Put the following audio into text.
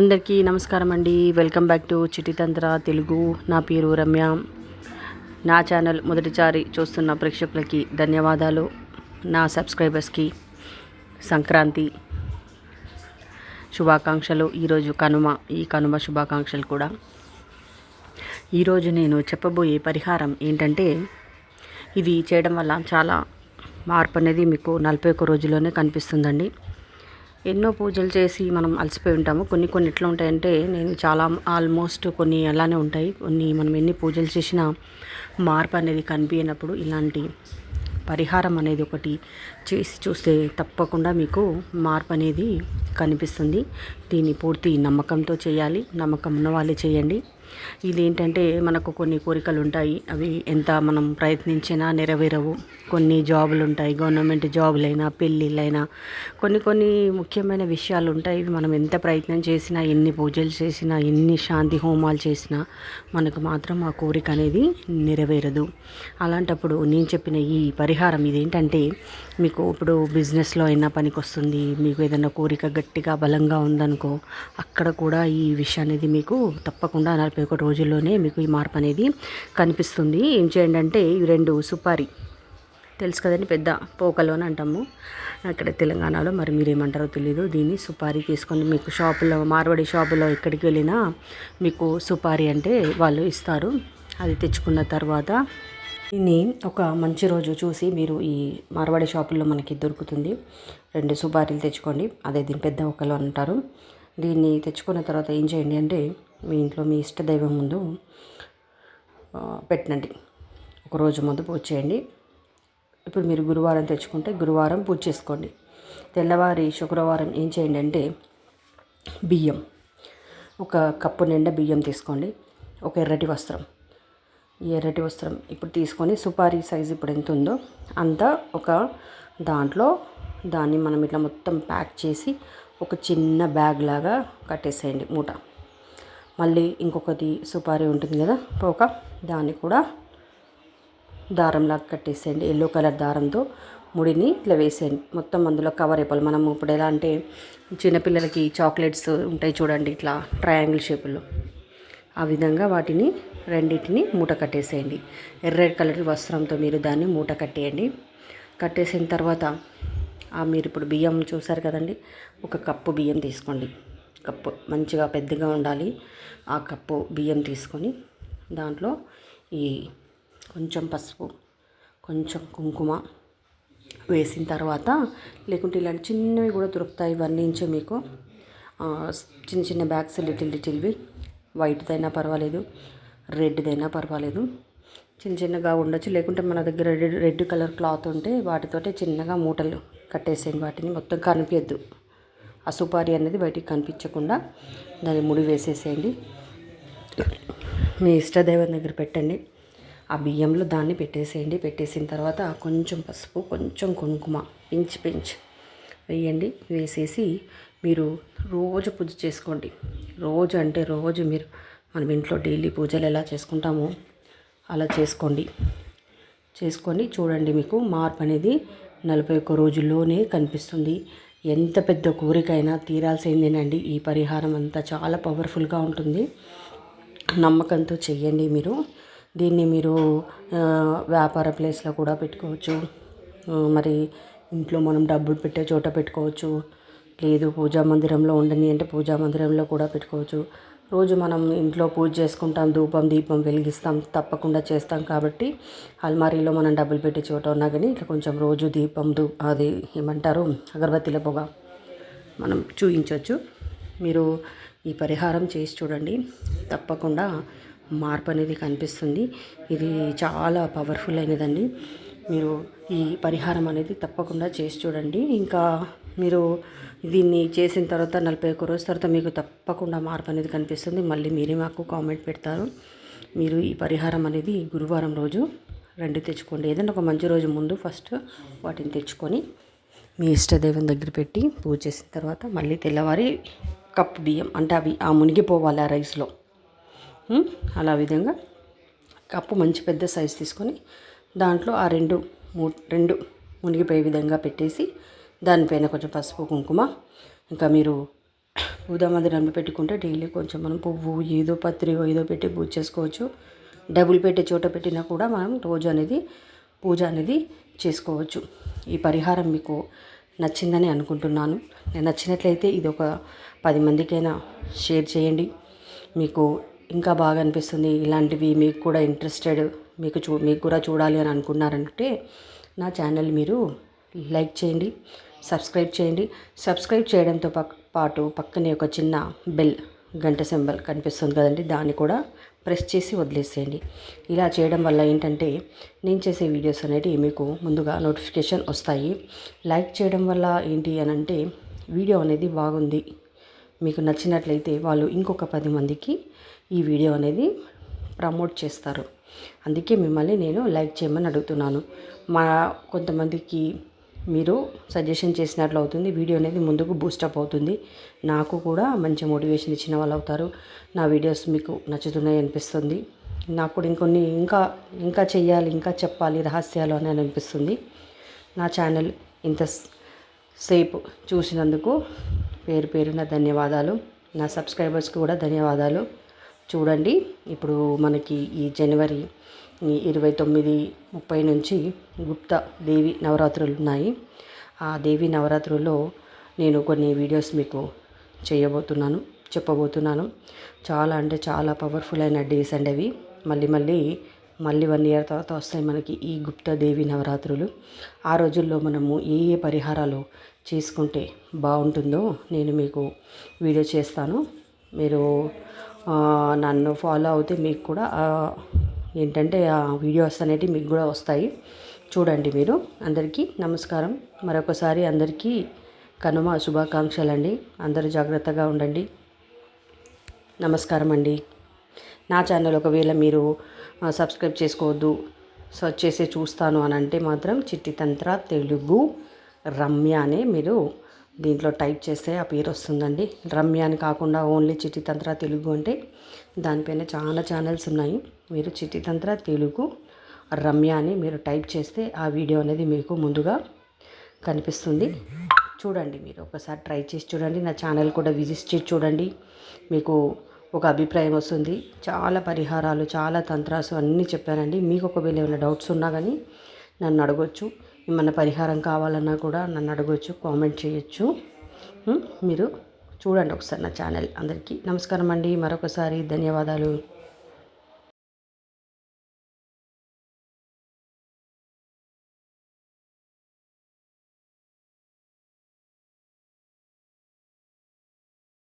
అందరికీ నమస్కారం అండి. Welcome back to Chitithantra Telugu. నా పేరు రమ్య. నా ఛానల్ మొదటిసారి చూస్తున్న ప్రేక్షకులకి ధన్యవాదాలు. నా సబ్స్క్రైబర్స్కి సంక్రాంతి శుభాకాంక్షలు. ఈరోజు కనుమ ఈ కనుమ శుభాకాంక్షలు కూడా. ఈరోజు నేను చెప్పబోయే పరిహారం ఏంటంటే ఇది చేయడం వల్ల చాలా మార్పు అనేది మీకు నలభై ఒక్క రోజుల్లోనే కనిపిస్తుందండి. ఎన్నో పూజలు చేసి మనం అలసిపోయి ఉంటాము. కొన్ని కొన్ని ఎట్లా ఉంటాయంటే నేను చాలా ఆల్మోస్ట్ కొన్ని అలానే ఉంటాయి. కొన్ని మనం ఎన్ని పూజలు చేసినా మార్పు అనేది కనిపించినప్పుడు ఇలాంటి పరిహారం అనేది ఒకటి చేసి చూస్తే తప్పకుండా మీకు మార్పు అనేది కనిపిస్తుంది. దీన్ని పూర్తి నమ్మకంతో చేయాలి. నమ్మకం ఉన్న వాళ్ళే చేయండి. ఇదేంటంటే మనకు కొన్ని కోరికలు ఉంటాయి అవి ఎంత మనం ప్రయత్నించినా నెరవేరవు. కొన్ని జాబులు ఉంటాయి గవర్నమెంట్ జాబులైనా పెళ్ళిళ్ళైనా కొన్ని కొన్ని ముఖ్యమైన విషయాలు ఉంటాయి ఇవి మనం ఎంత ప్రయత్నం చేసినా ఎన్ని పూజలు చేసినా ఎన్ని శాంతి హోమాలు చేసినా మనకు మాత్రం ఆ కోరిక అనేది నెరవేరదు. అలాంటప్పుడు నేను చెప్పిన ఈ పరిహారం ఇదేంటంటే మీకు ఇప్పుడు బిజినెస్లో అయినా పనికి వస్తుంది మీకు ఏదైనా కోరిక గట్టిగా బలంగా ఉందనుకో అక్కడ కూడా ఈ విషయం అనేది మీకు తప్పకుండా నలభై ఒకటి రోజుల్లోనే మీకు ఈ మార్పు అనేది కనిపిస్తుంది. ఏం చేయండి అంటే ఇవి రెండు సుపారీ తెలుసు కదండి పెద్ద పోకలు అని అంటాము. అక్కడ తెలంగాణలో మరి మీరేమంటారో తెలీదు. దీన్ని సుపారీ తీసుకొని మీకు షాపులో మార్వాడి షాపులో ఎక్కడికి వెళ్ళినా మీకు సుపారీ అంటే వాళ్ళు ఇస్తారు. అది తెచ్చుకున్న తర్వాత దీన్ని ఒక మంచి రోజు చూసి మీరు ఈ మార్వాడి షాపుల్లో మనకి దొరుకుతుంది. రెండు సుపారీలు తెచ్చుకోండి. అదే దీని పెద్ద ఒకలు అంటారు. దీన్ని తెచ్చుకున్న తర్వాత ఏం చేయండి అంటే మీ ఇంట్లో మీ ఇష్ట దైవం ముందు పెట్టండి ఒక రోజు ముందు పూజ చేయండి. ఇప్పుడు మీరు గురువారం తెచ్చుకుంటే గురువారం పూజ చేసుకోండి. తెల్లవారి శుక్రవారం ఏం చేయండి అంటే బియ్యం ఒక కప్పు నిండా బియ్యం తీసుకోండి. ఒక ఎర్రటి వస్త్రం. ఈ ఎర్రటి వస్త్రం ఇప్పుడు తీసుకొని సుపారీ సైజు ఇప్పుడు ఎంత ఉందో అంతా ఒక దాంట్లో దాన్ని మనం ఇట్లా మొత్తం ప్యాక్ చేసి ఒక చిన్న బ్యాగ్ లాగా కట్టేసేయండి మూట. మళ్ళీ ఇంకొకటి సుపారీ ఉంటుంది కదా పోక దాన్ని కూడా దారంలాగా కట్టేసేయండి ఎల్లో కలర్ దారంతో ముడిని ఇట్లా వేసేయండి. మొత్తం అందులో కవర్ అయిపోవాలి. మనం ఇప్పుడు ఎలా అంటే చిన్నపిల్లలకి చాక్లెట్స్ ఉంటాయి చూడండి ఇట్లా ట్రయాంగిల్ షేపుల్లో ఆ విధంగా వాటిని రెండింటిని మూట కట్టేసేయండి. ఎర్ర కలర్ వస్త్రంతో మీరు దాన్ని మూట కట్టేయండి. కట్టేసిన తర్వాత మీరు ఇప్పుడు బియ్యం చూసారు కదండి ఒక కప్పు బియ్యం తీసుకోండి. కప్పు మంచిగా పెద్దగా ఉండాలి. ఆ కప్పు బియ్యం తీసుకొని దాంట్లో ఈ కొంచెం పసుపు కొంచెం కుంకుమ వేసిన తర్వాత లేకుంటే ఇలాంటి చిన్నవి కూడా దొరుకుతాయి. ఇవన్నీ నుంచి మీకు చిన్న చిన్న బ్యాగ్స్ లిటిల్ లిటిల్వి వైట్దైనా పర్వాలేదు రెడ్దైనా పర్వాలేదు. చిన్న చిన్నగా ఉండొచ్చు. లేకుంటే మన దగ్గర రెడ్ రెడ్ కలర్ క్లాత్ ఉంటే వాటితోటే చిన్నగా మూటలు కట్టేసేయండి. వాటిని మొత్తం కనిపించద్దు ఆ సుపారీ అనేది బయటికి కనిపించకుండా దాన్ని ముడి వేసేసేయండి. మీ ఇష్టదైవం దగ్గర పెట్టండి. ఆ బియ్యంలో దాన్ని పెట్టేసేయండి. పెట్టేసిన తర్వాత కొంచెం పసుపు కొంచెం కుంకుమ పెంచి పించి వేయండి. వేసేసి మీరు రోజు పూజ చేసుకోండి. రోజు అంటే రోజు మీరు మనం ఇంట్లో డైలీ పూజలు ఎలా చేసుకుంటామో అలా చేసుకోండి. చేసుకొని చూడండి మీకు మార్పు అనేది నలభై ఒక్క రోజుల్లోనే కనిపిస్తుంది. ఎంత పెద్ద కోరికైనా తీరాల్సిందేనండి. ఈ పరిహారం అంతా చాలా పవర్ఫుల్గా ఉంటుంది. నమ్మకంతో చెయ్యండి మీరు. దీన్ని మీరు వ్యాపార ప్లేస్లో కూడా పెట్టుకోవచ్చు. మరి ఇంట్లో మనం డబ్బులు పెట్టే చోట పెట్టుకోవచ్చు. లేదు పూజా మందిరంలో ఉండని అంటే పూజా మందిరంలో కూడా పెట్టుకోవచ్చు. రోజు మనం ఇంట్లో పూజ చేసుకుంటాం ధూపం దీపం వెలిగిస్తాం తప్పకుండా చేస్తాం కాబట్టి అల్మారీలో మనం డబ్బులు పెట్టి చోట ఉన్నా కానీ ఇట్లా కొంచెం రోజు దీపం దూ అది ఏమంటారు అగరబత్తిల పొగ మనం చూపించవచ్చు మీరు ఈ పరిహారం చేసి చూడండి. తప్పకుండా మార్పు అనేది కనిపిస్తుంది. ఇది చాలా పవర్ఫుల్ అయినదండి. మీరు ఈ పరిహారం అనేది తప్పకుండా చేసి చూడండి. ఇంకా మీరు దీన్ని చేసిన తర్వాత నలభై ఒక్క రోజు తర్వాత మీకు తప్పకుండా మార్పు అనేది కనిపిస్తుంది. మళ్ళీ మీరే మాకు కామెంట్ పెడతారు. మీరు ఈ పరిహారం అనేది గురువారం రోజు రెండు తెచ్చుకోండి. ఏదైనా ఒక మంచి రోజు ముందు ఫస్ట్ వాటిని తెచ్చుకొని మీ ఇష్టదైవం దగ్గర పెట్టి పూజ చేసిన తర్వాత మళ్ళీ తెల్లవారి కప్పు బియ్యం అంటే అవి ఆ మునిగిపోవాలి ఆ రైస్లో. అలా విధంగా కప్పు మంచి పెద్ద సైజు తీసుకొని దాంట్లో ఆ రెండు మూ రెండు మునిగిపోయే విధంగా పెట్టేసి దానిపైన కొంచెం పసుపు కుంకుమ. ఇంకా మీరు పూజా మందిరంలో పెట్టుకుంటే డైలీ కొంచెం మనం పువ్వు ఏదో పత్రికో ఏదో పెట్టి పూజ చేసుకోవచ్చు. డబ్బులు పెట్టే చోట పెట్టినా కూడా మనం రోజు అనేది పూజ అనేది చేసుకోవచ్చు. ఈ పరిహారం మీకు నచ్చిందని అనుకుంటున్నాను. నేను నచ్చినట్లయితే ఇది ఒక పది మందికైనా షేర్ చేయండి. మీకు ఇంకా బాగా అనిపిస్తుంది. ఇలాంటివి మీకు కూడా ఇంట్రెస్టెడ్ మీకు చూ మీకు కూడా చూడాలి అని అనుకున్నారంటే నా ఛానల్ మీరు లైక్ చేయండి. సబ్స్క్రైబ్ చేయండి. సబ్స్క్రైబ్ చేయడంతో పాటు పక్కనే ఒక చిన్న బెల్ గంట సింబల్ కనిపిస్తుంది కదండి. దాన్ని కూడా ప్రెస్ చేసి వదిలేసేయండి. ఇలా చేయడం వల్ల ఏంటంటే నేను చేసే వీడియోస్ అనేటివి మీకు ముందుగా నోటిఫికేషన్ వస్తాయి. లైక్ చేయడం వల్ల ఏంటి అని అంటే వీడియో అనేది బాగుంది. మీకు నచ్చినట్లయితే వాళ్ళు ఇంకొక పది మందికి ఈ వీడియో అనేది ప్రమోట్ చేస్తారు. అందుకే మిమ్మల్ని నేను లైక్ చేయమని అడుగుతున్నాను. మా కొంతమందికి మీరు సజెషన్ చేసినట్లు అవుతుంది. వీడియో అనేది ముందుకు బూస్టప్ అవుతుంది. నాకు కూడా మంచి మోటివేషన్ ఇచ్చిన వాళ్ళు అవుతారు. నా వీడియోస్ మీకు నచ్చుతున్నాయి అనిపిస్తుంది. నాకు కూడా ఇంకొన్ని ఇంకా ఇంకా చెయ్యాలి ఇంకా చెప్పాలి రహస్యాలు అని అనిపిస్తుంది. నా ఛానల్ ఇంత సేపు చూసినందుకు పేరు పేరున ధన్యవాదాలు. నా సబ్స్క్రైబర్స్కి కూడా ధన్యవాదాలు. చూడండి ఇప్పుడు మనకి ఈ జనవరి ఇరవై తొమ్మిది ముప్పై నుంచి గుప్త దేవి నవరాత్రులు ఉన్నాయి. ఆ దేవి నవరాత్రుల్లో నేను కొన్ని వీడియోస్ మీకు చేయబోతున్నాను చెప్పబోతున్నాను. చాలా అంటే చాలా పవర్ఫుల్ అయిన డేస్ అండి అవి. మళ్ళీ మళ్ళీ మళ్ళీ వన్ ఇయర్ తర్వాత వస్తాయి మనకి ఈ గుప్త దేవి నవరాత్రులు. ఆ రోజుల్లో మనము ఏ ఏ పరిహారాలు చేసుకుంటే బాగుంటుందో నేను మీకు వీడియో చేస్తాను. మీరు నన్ను ఫాలో అవుతే మీకు కూడా ఏంటంటే ఆ వీడియోస్ అనేటివి మీకు కూడా వస్తాయి. చూడండి మీరు. అందరికీ నమస్కారం. మరొకసారి అందరికీ కనుమ శుభాకాంక్షలు అండి అందరూ జాగ్రత్తగా ఉండండి. నమస్కారం అండి నా ఛానల్ ఒకవేళ మీరు సబ్స్క్రైబ్ చేసుకోవద్దు సర్చ్ చేసి చూస్తాను అని అంటే మాత్రం చిట్టి తంత్ర తెలుగు రమ్య అనే మీరు దీంట్లో టైప్ చేస్తే ఆ పేరు వస్తుందండి. రమ్య అని కాకుండా ఓన్లీ చిటితంత్ర తెలుగు అంటే దానిపైన చాలా ఛానల్స్ ఉన్నాయి. మీరు చిటితంత్ర తెలుగు రమ్య అని మీరు టైప్ చేస్తే ఆ వీడియో అనేది మీకు ముందుగా కనిపిస్తుంది. చూడండి మీరు ఒకసారి ట్రై చేసి చూడండి. నా ఛానల్ కూడా విజిట్ చేసి చూడండి. మీకు ఒక అభిప్రాయం వస్తుంది. చాలా పరిహారాలు చాలా తంత్రాసు అన్నీ చెప్పానండి మీకు ఒకవేళ ఏమైనా డౌట్స్ ఉన్నా కానీ నన్ను అడగొచ్చు. ఏమన్నా పరిహారం కావాలన్నా కూడా నన్ను అడగొచ్చు కామెంట్ చేయొచ్చు. మీరు చూడండి ఒకసారి నా ఛానల్ అందరికీ. నమస్కారం అండి. మరొకసారి ధన్యవాదాలు.